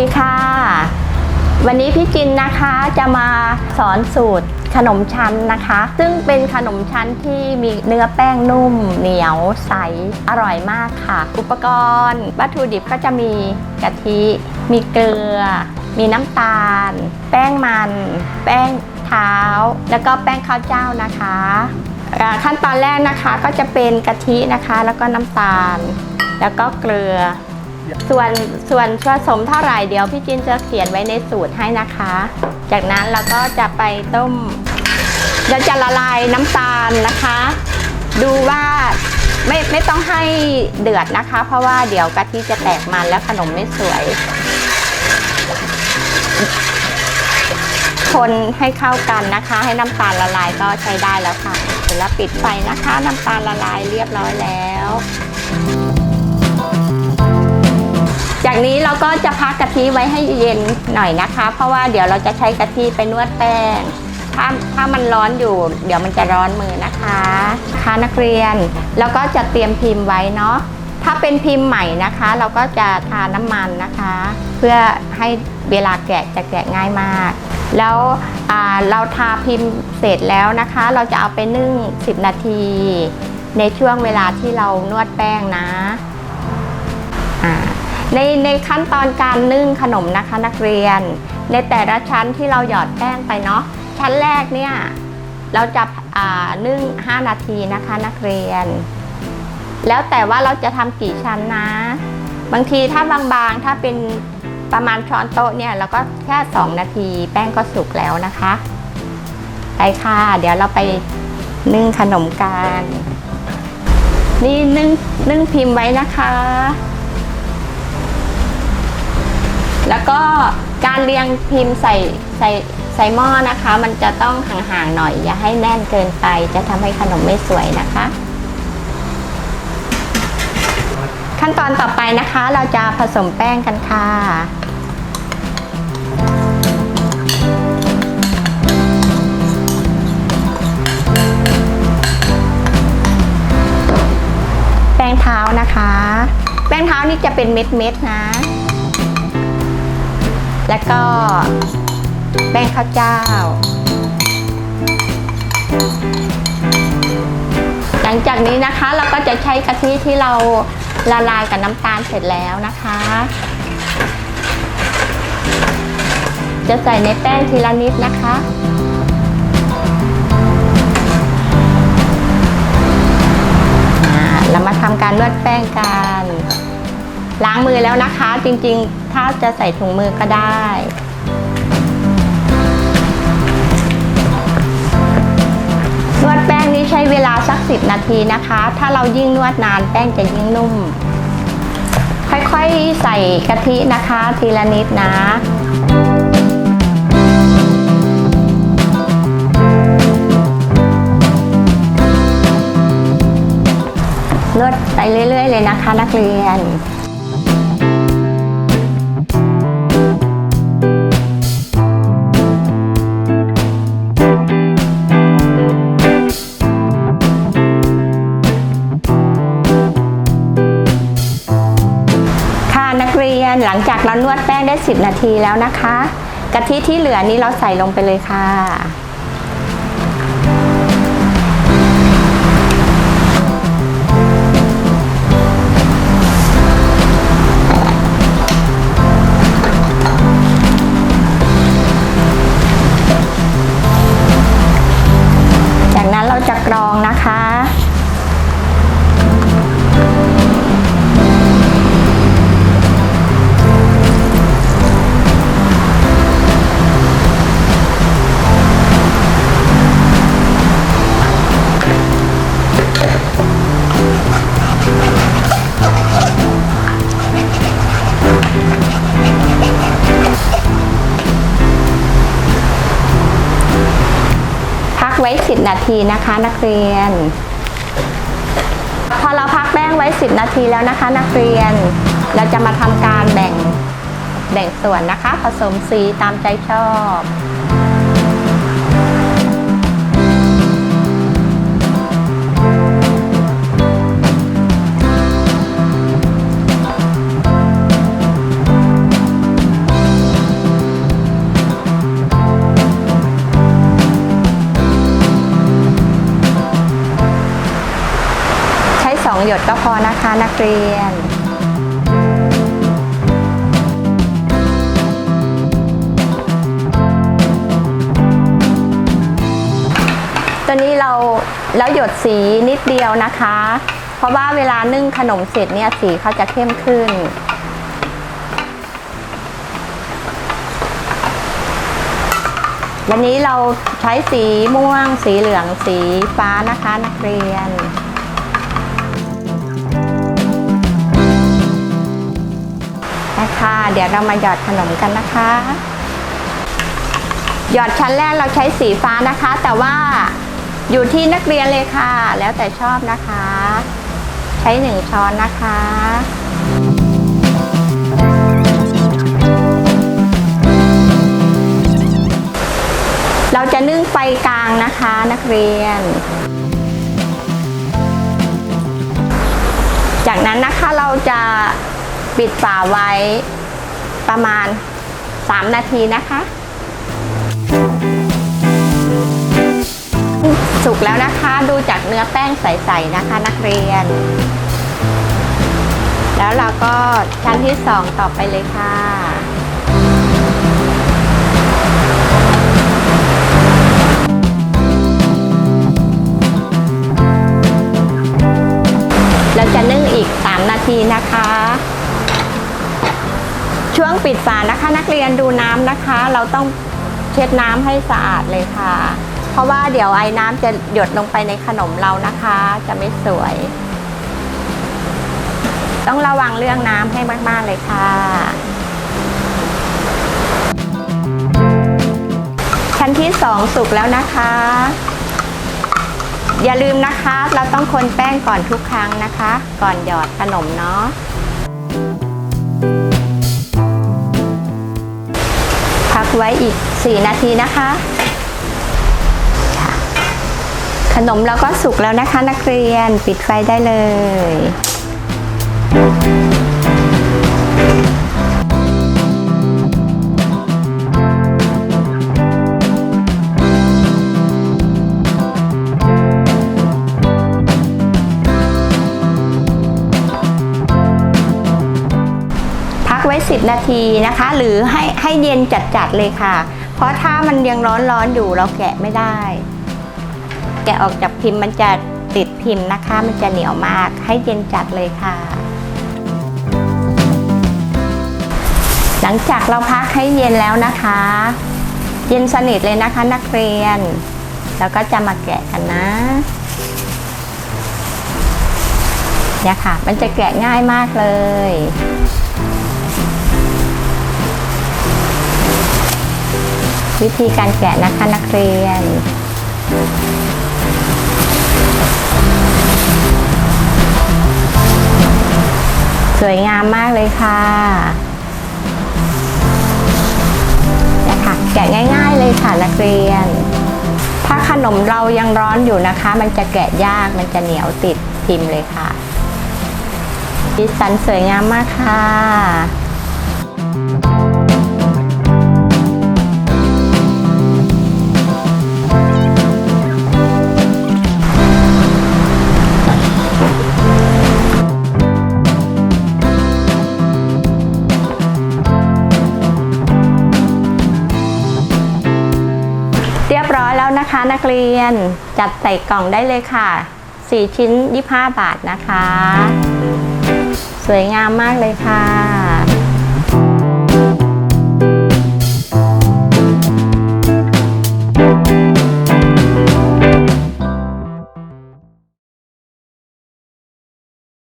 ดีค่ะ วันนี้พี่จินนะคะจะมาสอนสูตรขนมชั้นนะคะ ซึ่งเป็นขนมชั้นที่มีเนื้อแป้งนุ่ม เหนียวใสอร่อยมากค่ะ อุปกรณ์วัตถุดิบก็จะมีกะทิ มีเกลือ มีน้ำตาล แป้งมัน แป้งเท้า แล้วก็แป้งข้าวเจ้านะคะขั้นตอนแรกนะคะก็จะเป็นกะทินะคะ แล้วก็น้ำตาล แล้วก็เกลือ ส่วนส่วนผสมเท่าไหร่เดี๋ยวพี่จินจะเขียนไว้ในสูตรให้นะคะ จากนั้นเราก็จะไปต้มเราจะละลายน้ำตาลนะคะ ดูว่าไม่ไม่ต้องให้เดือดนะคะ เพราะว่าเดี๋ยวกะทิจะแตกมันแล้วขนมไม่สวย คนให้เข้ากันนะคะ ให้น้ำตาลละลายก็ใช้ได้แล้วค่ะ เสร็จแล้วปิดไฟนะคะ น้ำตาลละลายเรียบร้อยแล้ว จากนี้เราก็จะพักกะทิไว้ให้เย็นหน่อยนะคะ เพราะว่าเดี๋ยวเราจะใช้กะทิไปนวดแป้ง ถ้าถ้ามันร้อนอยู่ เดี๋ยวมันจะร้อนมือนะคะค่ะนักเรียน แล้วก็จะเตรียมพิมพ์ไว้เนาะถ้าเป็นพิมพ์ใหม่นะคะ เราก็จะทาน้ำมันนะคะ เพื่อให้เวลาแกะจะแกะง่ายมาก แล้วเราทาพิมพ์เสร็จแล้วนะคะ เราจะเอาไปนึ่ง 10 นาที ในช่วงเวลาที่เรานวดแป้งนะอ่า ในในขั้นตอนการนึ่งขนมนะคะนักเรียน ในแต่ละชั้นที่เราหยอดแป้งไปเนาะชั้นแรกเนี่ยเราจะนึ่ง 5 นาทีนะคะนักเรียน แล้วแต่ว่าเราจะทำกี่ชั้นนะ บางทีถ้าบางๆถ้าเป็นประมาณช้อนโต๊ะเนี่ยเราก็แค่ 2 นาทีแป้งก็สุกแล้วนะคะไปค่ะ เดี๋ยวเราไปนึ่งขนมกัน นี่นึ่งนึ่งพิมพ์ไว้นะคะ แล้วก็การเรียงพิมพ์ใส่ใส่ใส่หม้อนะคะ มันจะต้องห่างๆหน่อย อย่าให้แน่นเกินไป จะทำให้ขนมไม่สวยนะคะ ขั้นตอนต่อไปนะคะเราจะผสมแป้งกันค่ะแป้งเท้านะคะ แป้งเท้านี่จะเป็นเม็ดๆนะ แล้วก็แป้งข้าวเจ้า หลังจากนี้นะคะเราก็จะใช้กะทิที่เราละลายกับน้ำตาลเสร็จแล้วนะคะ จะใส่ในแป้งทีละนิดนะคะเรามาทำการนวดแป้งกัน ล้างมือแล้วนะคะจริงๆ ถ้าจะใส่ถุงมือก็ได้ นวดแป้งนี้ใช้เวลาสักสิบนาทีนะคะ ถ้าเรายิ่งนวดนานแป้งจะยิ่งนุ่ม ค่อยๆใส่กะทินะคะ ทีละนิดนะนวดไปเรื่อย ๆ เลยนะคะ นักเรียน 10 นาทีแล้วนะคะ กะทิที่เหลือนี้เราใส่ลงไปเลยค่ะ จากนั้นเราจะกรองนะคะ 10 นาทีนะคะนักเรียน พอเราพักแป้งไว้ 10 นาทีแล้วนะคะ นักเรียน เราจะมาทำการแบ่งแบ่งส่วนนะคะ ผสมสีตามใจชอบ ก็พอนะคะนักเรียนตัวนี้เราแล้วหยดสีนิดเดียวนะคะ เพราะว่าเวลานึ่งขนมเสร็จเนี่ยสีเขาจะเข้มขึ้นวันนี้เราใช้สีม่วง สีเหลือง สีฟ้านะคะนักเรียน นะคะ เดี๋ยวเรามาหยอดขนมกันนะคะ หยอดชั้นแรกเราใช้สีฟ้านะคะ แต่ว่าอยู่ที่นักเรียนเลยค่ะ แล้วแต่ชอบนะคะ ใช้หนึ่งช้อนนะคะเราจะนึ่งไฟกลางนะคะนักเรียน จากนั้นนะคะเราจะ ปิดฝาไว้ประมาณ 3 นาทีนะคะ สุกแล้วนะคะดูจากเนื้อแป้งใสๆนะคะนักเรียน แล้วเราก็ชั้นที่สองต่อไปเลยค่ะเราจะนึ่งอีก 3 นาทีนะคะ ช่วงปิดฝานะคะ นักเรียนดูน้ำนะคะ เราต้องเช็ดน้ำให้สะอาดเลยค่ะ เพราะว่าเดี๋ยวไอ้น้ำจะหยดลงไปในขนมเรานะคะ จะไม่สวย ต้องระวังเรื่องน้ำให้มากๆเลยค่ะชั้นที่สองสุกแล้วนะคะ อย่าลืมนะคะ เราต้องคนแป้งก่อนทุกครั้งนะคะ ก่อนหยอดขนมเนาะ ไว้อีก 4 นาทีนะคะค่ะขนมเราก็สุกแล้วนะคะนักเรียนปิดไฟได้เลย ไว้ 10 นาทีนะคะ หรือให้ให้เย็นจัดๆเลยค่ะ เพราะถ้ามันยังร้อนๆอยู่เราแกะไม่ได้ แกะออกจากพิมพ์มันจะติดพิมพ์นะคะ มันจะเหนียวมากให้เย็นจัดเลยค่ะ หลังจากเราพักให้เย็นแล้วนะคะ เย็นสนิทเลยนะคะนักเรียน แล้วก็จะมาแกะกันนะเนี่ยค่ะ มันจะแกะง่ายมากเลย วิธีการแกะนะคะนักเรียน สวยงามมากเลยค่ะนี่ยค่ะแกะง่าย ๆ เลยค่ะนักเรียน ถ้าขนมเรายังร้อนอยู่นะคะ มันจะแกะยากมันจะเหนียวติดพิมพ์เลยค่ะดิสันสวยงามมากค่ะ นะคะนักเรียนจัดใส่กล่องได้เลยค่ะ 4 ชิ้น 25 บาทนะคะ สวยงามมากเลยค่ะ